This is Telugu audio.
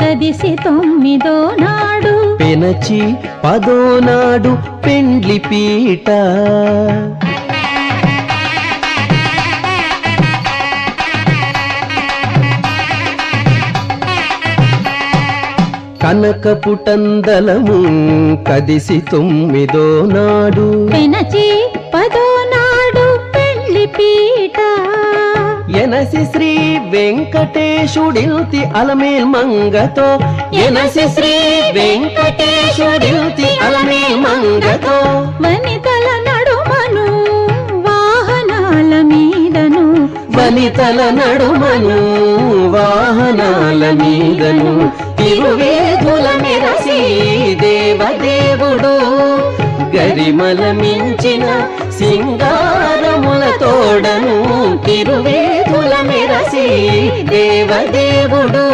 కదిసి తొమ్మిదో నాడు. పెనచి పదోనాడు పెండ్లి పీట. కనకపుటందలము కదిసి తొమ్మిదో నాడు. పెనచి పదో ఎనసి శ్రీ వెంకటేశుడిల్తి అలమేల్ మంగతో. ఎనసి శ్రీ వెంకటేశుడిల్తి అలమేల్ మంగతో. వనితల నడుమను వాహనాల మీదను. వనితల నడుమను వాహనాల మీదను. తిరువేధుల మెరసి దేవదేవుడు. గరిమల మించిన సింగారముల తోడను తిరువేధుల మెరసి దేవదేవుడు